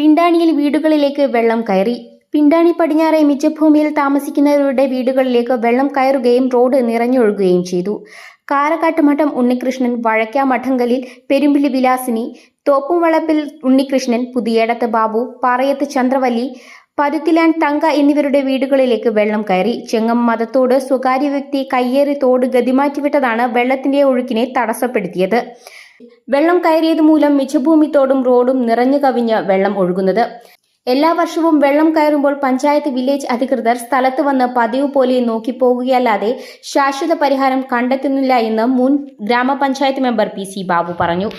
പിണ്ടാണിയിൽ വീടുകളിലേക്ക് വെള്ളം കയറി. പിണ്ടാണി പടിഞ്ഞാറെ മിച്ചഭൂമിയിൽ താമസിക്കുന്നവരുടെ വീടുകളിലേക്ക് വെള്ളം കയറുകയും റോഡ് നിറഞ്ഞൊഴുകുകയും ചെയ്തു. കാരക്കാട്ടുമഠം ഉണ്ണികൃഷ്ണൻ വഴക്കാമഠങ്കലിൽ പെരുമ്പിളി വിലാസിനി തോപ്പും തോപ്പുംവളപ്പിൽ ഉണ്ണികൃഷ്ണൻ പുതിയേടത്ത് ബാബു പാറയത്ത് ചന്ദ്രവല്ലി പരുത്തിലാൻ തങ്ക എന്നിവരുടെ വീടുകളിലേക്ക് വെള്ളം കയറി. ചെങ്ങം മതത്തോട് സ്വകാര്യ വ്യക്തി കയ്യേറി തോട് ഗതിമാറ്റിവിട്ടതാണ് വെള്ളത്തിന്റെ ഒഴുക്കിനെ തടസ്സപ്പെടുത്തിയത്. വെള്ളം കയറിയത് മൂലം മിച്ചഭൂമി തോടും റോഡും നിറഞ്ഞു കവിഞ്ഞ് വെള്ളം ഒഴുകുന്നത്. എല്ലാ വർഷവും വെള്ളം കയറുമ്പോൾ പഞ്ചായത്ത് വില്ലേജ് അധികൃതർ സ്ഥലത്ത് വന്ന് പതിവ് പോലെ നോക്കിപ്പോകുകയല്ലാതെ ശാശ്വത പരിഹാരം കണ്ടെത്തുന്നില്ല എന്ന് മുൻ ഗ്രാമപഞ്ചായത്ത് മെമ്പർ പി സി ബാബു പറഞ്ഞു.